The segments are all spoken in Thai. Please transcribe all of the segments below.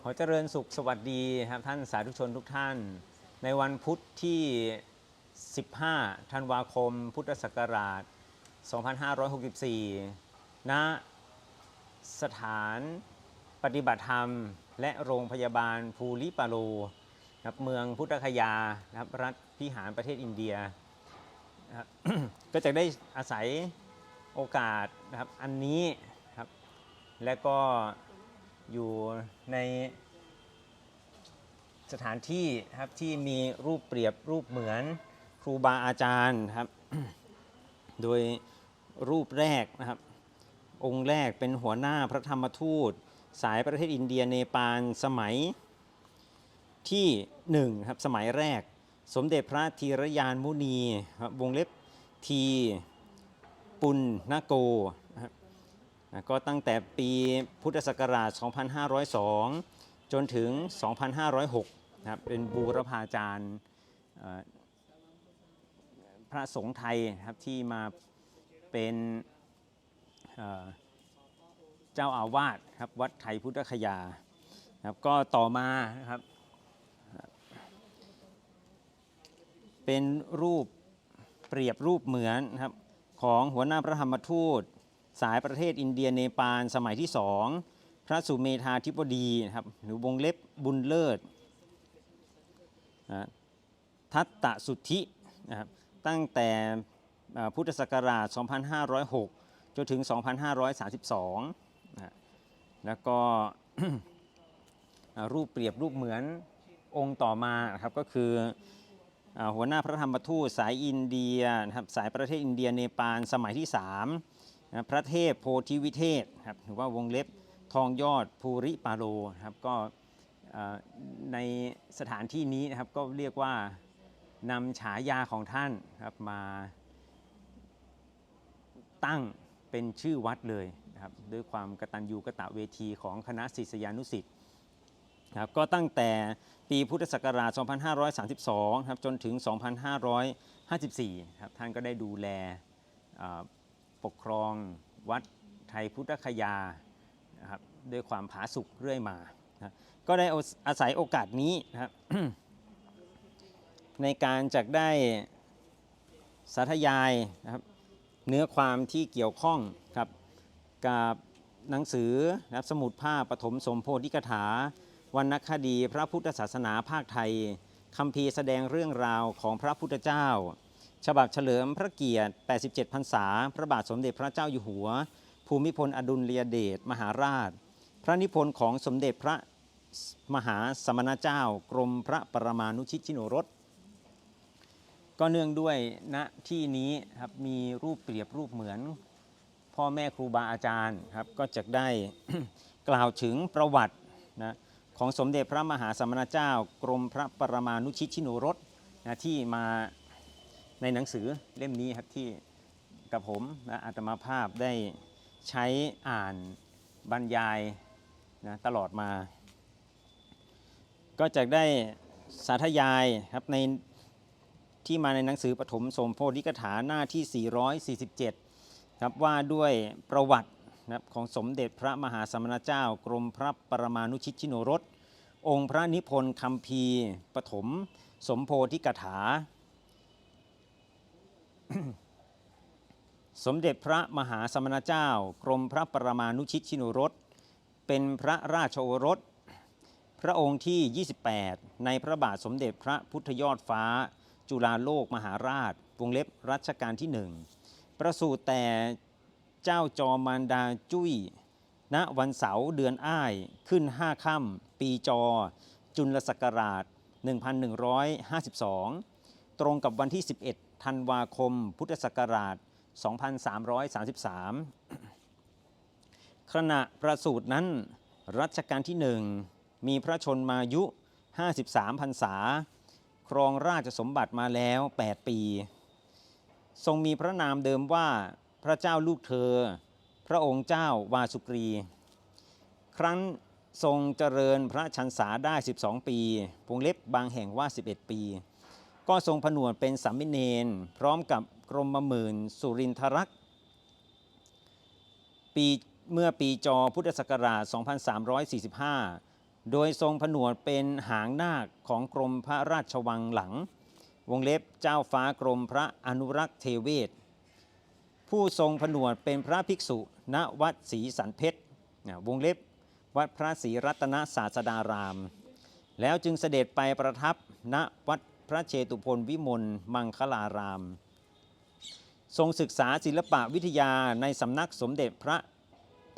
ขอเจริญสุขสวัสดีครับท่านสาธุชนทุกท่าน ในวันพุธที่ 15 ธันวาคม พุทธศักราช 2564 ณ สถานปฏิบัติธรรม และโรงพยาบาลภูริปาโลนะครับเมืองพุทธคยานะครับรัฐพิหารประเทศอินเดีย ก็จะได้อาศัยโอกาสนะครับอันนี้ครับและก็ อยู่ในสถานที่ครับที่มีรูปเปรียบรูปเหมือนครูบาอาจารย์ครับ โดยรูปแรกนะครับ องค์แรกเป็นหัวหน้าพระธรรมทูต สายประเทศอินเดียเนปาลสมัยที่หนึ่งครับสมัยแรก สมเด็จพระธีรยานมุนีครับวงเล็บทีปุณณโก ก็ตั้งแต่ปีพุทธศักราช 2502 จนถึง 2506นะครับเป็นบูรพาจารย์พระสงฆ์ไทยครับที่มาเป็นเจ้าอาวาสครับวัดไทยพุทธคยาครับก็ต่อมานะครับเป็นรูปเปรียบรูปเหมือนครับของหัวหน้าพระธรรมทูต สายประเทศอินเดียเนปาลสมัยที่สองพระสุเมธาธิบดีนะครับหรือวงเล็บบุญเลิศทัตตะสุทธินะครับตั้งแต่พุทธศักราช 2506 จนถึง 2532นะแล้วก็รูปเปรียบรูปเหมือนองค์ต่อมานะครับก็คืออหัวหน้าพระธรรมทูตสายอินเดียนะครับสายประเทศอินเดียเนปาลสมัยที่ 3 พระเทพโพธิวิเทศครับหรือว่าวงเล็บทองยอดภูริปาโลครับก็ในสถานที่นี้นะครับก็เรียกว่านำฉายาของท่านครับมาตั้งเป็นชื่อวัดเลยนะครับด้วยความกตัญญูกะตะเวทีของคณะศิษยานุศิษย์ครับก็ตั้งแต่ปีพุทธศักราช 2532 ครับจนถึง 2554 ครับท่านก็ได้ดูแล ปกครองวัดไทยพุทธคยานะครับด้วยความผาสุกเรื่อยมานะก็ได้อาศัยโอกาสนี้นะครับในการจักได้สาธยายนะครับเนื้อความที่เกี่ยวข้องครับกับหนังสือนะครับสมุดภาพปฐมสมโพธิกถาวรรณคดีพระพุทธศาสนาภาคไทยคำพีร์แสดงเรื่องราวของพระพุทธเจ้า ฉบับเฉลิมพระเกียรติ 87 พรรษา พระบาทสมเด็จพระเจ้าอยู่หัว ภูมิพลอดุลยเดชมหาราช พระนิพนธ์ของสมเด็จพระมหาสมณเจ้า กรมพระปรมานุชิตชิโนรส ก็เนื่องด้วยณที่นี้ครับมีรูปเปรียบรูปเหมือน พ่อแม่ครูบาอาจารย์ครับก็จะได้กล่าวถึงประวัตินะของสมเด็จพระมหาสมณเจ้า กรมพระปรมานุชิตชิโนรสนะที่มา ในหนังสือเล่มนี้ครับที่กับผมนะอาตมาภาพได้ใช้อ่านบรรยายนะตลอดมา ก็จะได้สาธยายครับในที่มาในหนังสือปฐมสมโพธิกถาหน้าที่ 447 ครับว่าด้วยประวัตินะของสมเด็จพระมหาสมณเจ้า กรมพระปรมานุชิตชิโนรส องค์พระนิพนธ์คำพีปฐมสมโพธิกถา สมเด็จพระมหาสมณเจ้า กรมพระปรมานุชิตชิโนรสเป็นพระราชโอรส พระองค์ที่ 28 ในพระบาทสมเด็จพระพุทธยอดฟ้า จุฬาโลกมหาราช วงเล็บรัชกาลที่หนึ่งประสูติแต่เจ้าจอมารดาจุ้ย ณวันเสาร์เดือนอ้ายขึ้น5ค่ำปีจอ จุลศักราช 1152 ตรงกับวันที่ 11 ธันวาคม พุทธศักราช 2333 ขณะประสูตินั้น รัชกาลที่หนึ่งมีพระชนมายุ 53พรรษา ครองราชสมบัติมาแล้ว 8 ปี ทรงมีพระนามเดิมว่าพระเจ้าลูกเธอ พระองค์เจ้าวาสุกรี ครั้นทรงเจริญพระชันษาได้ 12 ปีวงเล็บบางแห่งว่า 11 ปี ก็ทรงผนวดเป็นสัมมิเนน พร้อมกับกรมหมื่นสุรินทรักษ์ปีเมื่อปีจอพุทธศักราช 2345 โดยทรงผนวดเป็นหางนาคของกรมพระราชวังหลัง วงเล็บเจ้าฟ้ากรมพระอนุรักษ์เทเวศ ผู้ทรงผนวดเป็นพระภิกษุณวัดศรีสันเพชรนะวงเล็บวัดพระศรีรัตนศาสดาราม แล้วจึงเสด็จไปประทับณวัด พระเชตุพนวิมลมังคลาราม ทรงศึกษาศิลปะวิทยาในสำนักสมเด็จพระ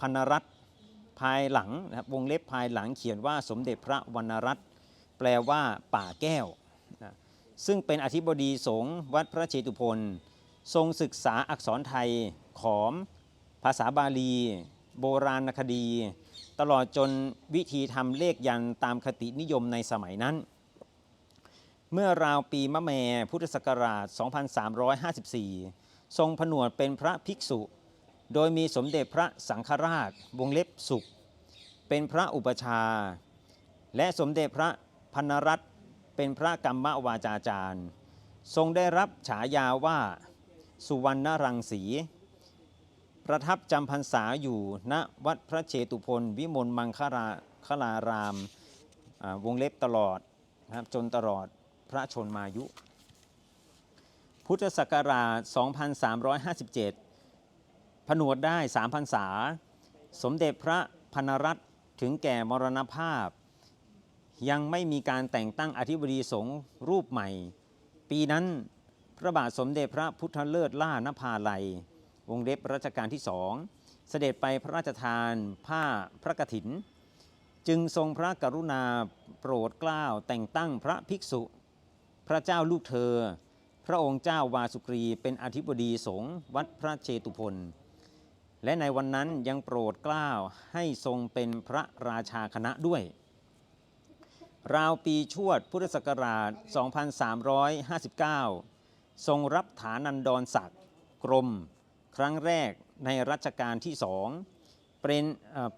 พันรัตน์ภายหลังนะครับวงเล็บภายหลังเขียนว่าสมเด็จพระวรรณรัตน์แปลว่าป่าแก้วนะซึ่งเป็นอธิบดีสงฆ์วัดพระเชตุพนทรงศึกษาอักษรไทยขอม ภาษาบาลี โบราณคดี ตลอดจนวิธีทำเลขยันตามคตินิยมในสมัยนั้น เมื่อราวปีมะแมพุทธศักราช 2354 ทรงผนวดเป็นพระภิกษุ โดยมีสมเด็จพระสังฆราช วงเล็บสุข เป็นพระอุปชา และสมเด็จพระพันรัตน์เป็นพระกรรมวาจาจารย์ ทรงได้รับฉายาว่าสุวรรณรังสี ประทับจำพรรษาอยู่ณวัดพระเชตุพนวิมลมังคลาาราม วงเล็บตลอดนะครับจนตลอด พระชนมายุ พุทธศักราช 2357 ผนวดได้ 3 พรรษา สมเด็จพระพนรัตน์ถึงแก่มรณภาพ ยังไม่มีการแต่งตั้งอธิบดีสงฆ์รูปใหม่ ปีนั้นพระบาทสมเด็จพระพุทธเลิศล่านภาลัย วงเล็บรัชกาลที่สอง เสด็จไปพระราชทานผ้าพระกฐิน จึงทรงพระกรุณาโปรดเกล้าแต่งตั้งพระภิกษุ พระเจ้าลูกเธอ พระองค์เจ้าวาสุกรีเป็นอธิบดีสงฆ์วัดพระเชตุพนและในวันนั้นยังโปรดกล้าวให้ทรงเป็นพระราชาคณะด้วย ราวปีชวดพุทธศักราช 2359 ทรงรับฐานันดรศักดิ์กรม ครั้งแรกในรัชกาลที่สองเป็น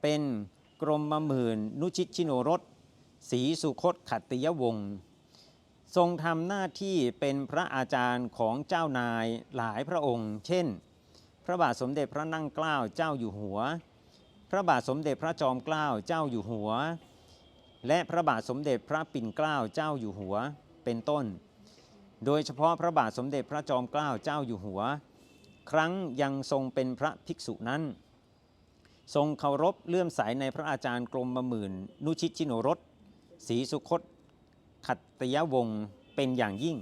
เป็นกรมมหมื่นนุชิตชิโนรสศรีสุคตขัตติยวงศ์ ทรงทำหน้าที่เป็นพระอาจารย์ของเจ้านายหลายพระองค์ เช่น พระบาทสมเด็จพระนั่งเกล้าเจ้าอยู่หัว พระบาทสมเด็จพระจอมเกล้าเจ้าอยู่หัว และพระบาทสมเด็จพระปิ่นเกล้าเจ้าอยู่หัว เป็นต้น โดยเฉพาะพระบาทสมเด็จพระจอมเกล้าเจ้าอยู่หัว ครั้งยังทรงเป็นพระภิกษุนั้น ทรงเคารพเลื่อมใสในพระอาจารย์กรมมหมื่น นุชิตชิโนรสศรีสุคต ขัตตยวงศ์เป็นอย่างยิ่ง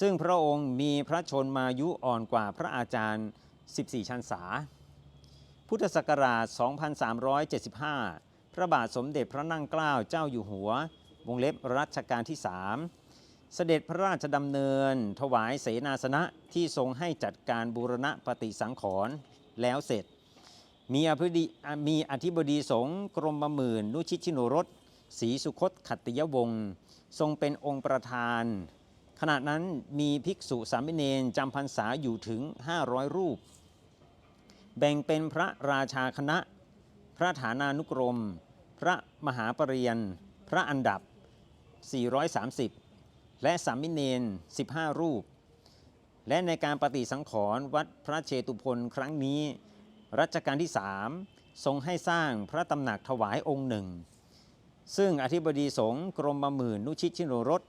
ซึ่งพระองค์มีพระชนมายุอ่อนกว่าพระอาจารย์ 14 ชันษา พุทธศักราช 2375 พระบาทสมเด็จพระนั่งเกล้าเจ้าอยู่หัว วงเล็บรัชกาลที่ 3 เสด็จพระราชดำเนิน ถวายเสนาสนะที่ทรงให้จัดการบูรณะปฏิสังขรณ์แล้วเสร็จมีอธิดีมีอธิบดีสงฆ์กรมบหมื่นนุชิตชิโนรสศรีสุคตขัตติยวงศ์ ทรงเป็นองค์ประธาน ขณะนั้นมีภิกษุสามเณรจำพรรษาอยู่ถึง 500 รูป แบ่งเป็นพระราชาคณะ พระฐานานุกรม พระมหาปรริญญาพระอันดับ 430 และสามเณร15 รูป และในการปฏิสังขรณ์วัดพระเชตุพนครั้งนี้ รัชกาลที่สามทรงให้สร้างพระตำหนักถวายองค์หนึ่ง ซึ่งอธิบดีสงฆ์กรมบหมื่นนุชิตชินโนรส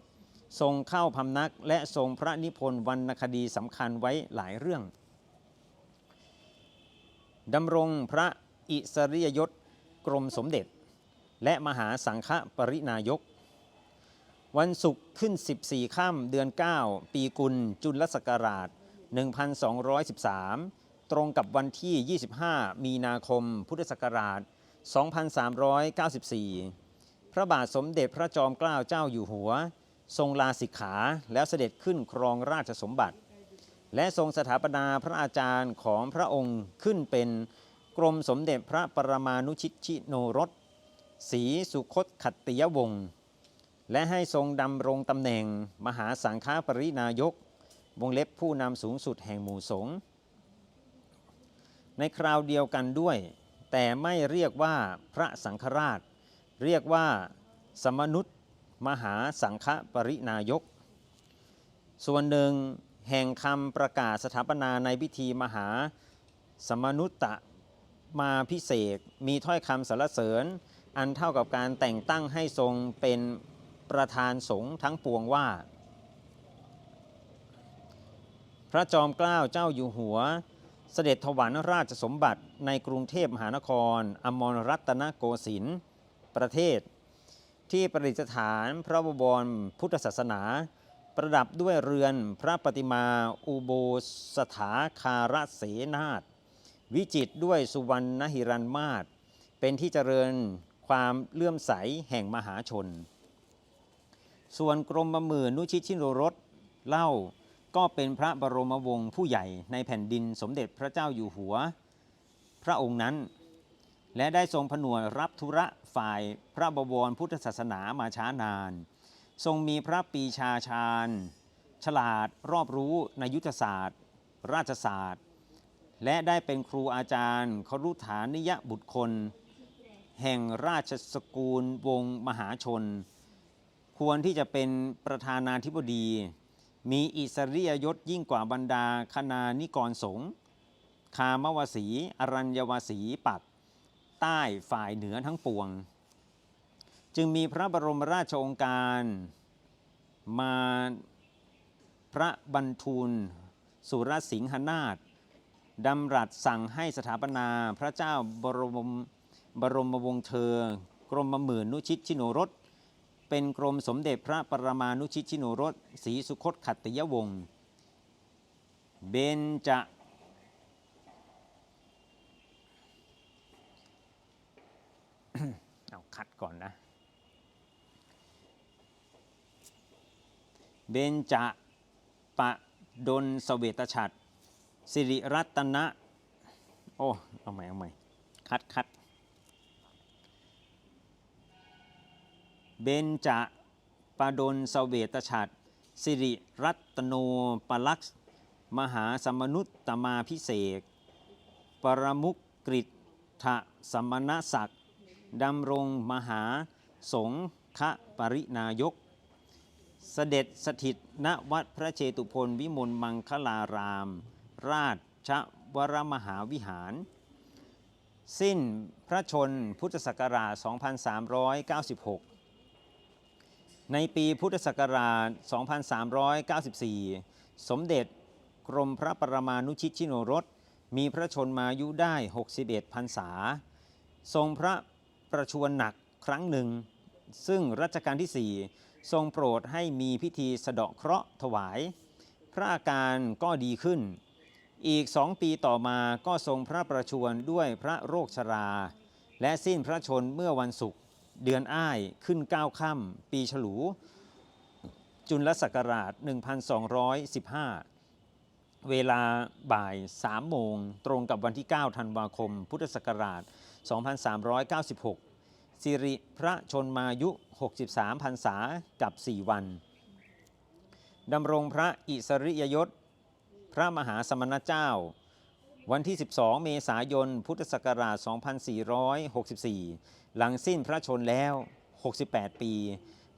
ทรงเข้าพำนัก และทรงพระนิพนธ์วรรณคดีสำคัญไว้หลายเรื่องดำรงพระอิสริยยศกรมสมเด็จ และมหาสังฆปรินายก วันศุกร์ขึ้น 14 ค่ำเดือน 9 ปีกุลจุลศักราช 1213 ตรงกับวันที่ 25 มีนาคม พุทธศักราช 2394 พระบาทสมเด็จพระจอมเกล้าเจ้าอยู่หัว ทรงลาสิกขาแล้วเสด็จขึ้นครองราชสมบัติ และทรงสถาปนาพระอาจารย์ของพระองค์ขึ้นเป็นกรมสมเด็จพระปรมานุชิตชิโนรสศรีสุคตขัตติยวงศ์และให้ทรงดำรงตำแหน่งมหาสังฆปรินายก วงเล็บผู้นำสูงสุดแห่งหมู่สงฆ์ในคราวเดียวกันด้วย แต่ไม่เรียกว่าพระสังฆราช เรียกว่า สมนุษย์มหาสังฆปรินายก ส่วนหนึ่งแห่งคำประกาศสถาปนาในพิธีมหาสมนุตตะมาพิเศษมีถ้อยคำสรรเสริญ อันเท่ากับการแต่งตั้งให้ทรงเป็นประธานสงฆ์ทั้งปวงว่า พระจอมเกล้าเจ้าอยู่หัว เสด็จถวารราชสมบัติในกรุงเทพมหานคร อมรรัตนโกสินทร์ ประเทศ ที่ประดิษฐานพระบวรพุทธศาสนา ประดับด้วยเรือนพระปฏิมาอุโบสถาคารเสนาถวิจิตด้วยสุวรรณหิรันมาศเป็นที่เจริญความเลื่อมใสแห่งมหาชน ส่วนกรมบมื่นนุชิตชินโรรสเล่าก็เป็นพระบรมวงศ์ผู้ใหญ่ในแผ่นดินสมเด็จพระเจ้าอยู่หัว พระองค์นั้น และได้ทรงผนวดรับธุระฝ่ายพระบวรพุทธศาสนามาช้านาน ทรงมีพระปีชาชาญ ฉลาดรอบรู้ในยุทธศาสตร์ ราชศาสตร์ และได้เป็นครูอาจารย์ครุฐานิยบุตรคน แห่งราชสกุลวงศ์มหาชน ควรที่จะเป็นประธานาธิบดี มีอิสริยยศยิ่งกว่าบรรดาคณานิกรสงฆ์คามวสี อรัญญวสีปัก ใต้ฝ่ายเหนือทั้งปวง จึงมีพระบรมราชโองการมาพระบรรทูล สุรสิงหนาถดำรัสสั่งให้สถาปนาพระเจ้าบรมบรมวงศ์เธอ กรมหมื่นนุชิตชิโนรส เป็นกรมสมเด็จพระปรมานุชิตชิโนรสศรีสุคตขัตติยวงศ์เบญจะ เอา คัดก่อนนะ เบญจะปะดลสเวตฉัตรสิริรัตนะ โอ้ เอาใหม่ เอาใหม่ คัดคัดเบญจะปะดลสเวตฉัตรสิริรัตโนปลักษ์มหาสมนุตตมาพิเศษ ปรมุกกฤษทะสมณศักดิ์ ดำรงมหาสงฆปรินายก เสด็จสถิตณวัดพระเชตุพนวิมลมังคลาราม ราชวรมหาวิหาร สิ้นพระชนพุทธศักราช 2396 ในปีพุทธศักราช 2394 สมเด็จกรมพระประมานุชิตชิโนรส มีพระชนมายุได้ 61พรรษา ทรงพระ ประชวรหนักครั้งหนึ่ง ซึ่งรัชกาลที่ 4 ทรงโปรดให้มีพิธีสะเดาะเคราะห์ถวาย พระอาการก็ดีขึ้น อีกสองปีต่อมาก็ทรงพระประชวรด้วยพระโรคชรา และสิ้นพระชนเมื่อวันศุกร์เดือนอ้ายขึ้นเก้าค่ำปีฉลู จุลศักราช 1215เวลาบ่าย 3 โมง ตรงกับวันที่ 9 ธันวาคม พุทธศักราช 2396 สิริพระชนมายุ 63พรรษากับ 4 วัน ดำรงพระอิสริยยศ พระมหาสมณเจ้า วันที่ 12 เมษายน พุทธศักราช 2464 หลังสิ้นพระชนแล้ว 68 ปี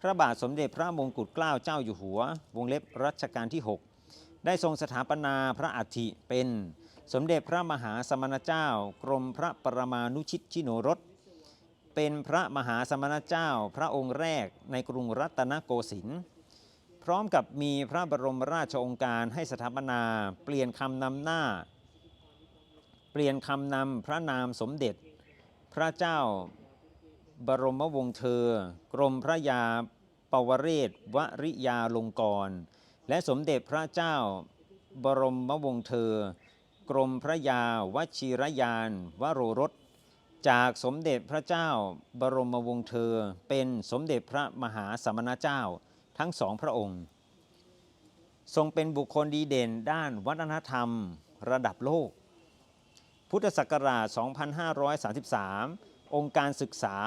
พระบาทสมเด็จพระมงกุฎเกล้าเจ้าอยู่หัว วงเล็บรัชกาลที่ 6 ได้ทรงสถาปนาพระอัฐิเป็น สมเด็จพระมหาสมณเจ้า กรมพระปรมานุชิตชิโนรส เป็นพระมหาสมณเจ้าพระองค์แรกในกรุงรัตนโกสินทร์พร้อมกับมีพระบรมราชองการให้สถาปนาเปลี่ยนคำนำหน้า เปลี่ยนคำนำพระนามสมเด็จ พระเจ้าบรมวงศ์เธอ กรมพระยาปวเรศวริยาลงกร และสมเด็จพระเจ้าบรมวงศ์เธอ กรมพระยาวชิรยาน วโรรส จากสมเด็จพระเจ้าบรมวงศ์เธอ เป็นสมเด็จพระมหาสมณเจ้าทั้งสองพระองค์ ทรงเป็นบุคคลดีเด่นด้านวัฒนธรรมระดับโลก พุทธศักราช 2533 องค์การศึกษา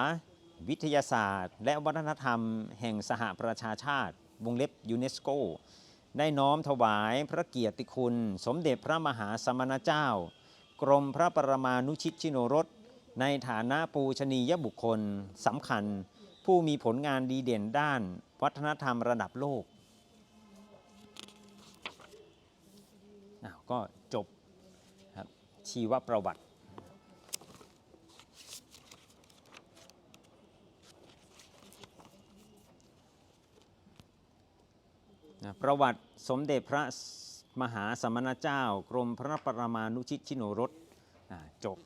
วิทยาศาสตร์ และวัฒนธรรมแห่งสหประชาชาติ วงเล็บยูเนสโก ได้น้อมถวายพระเกียรติคุณ สมเด็จพระมหาสมณเจ้า กรมพระปรมานุชิตชิโนรส ในฐานะปูชนียบุคคลสำคัญ ผู้มีผลงานดีเด่นด้าน วัฒนธรรมระดับโลกอ้าวก็จบครับชีวประวัติ นะประวัติสมเด็จพระมหาสมณเจ้า กรมพระปรมานุชิตชิโนรสจบ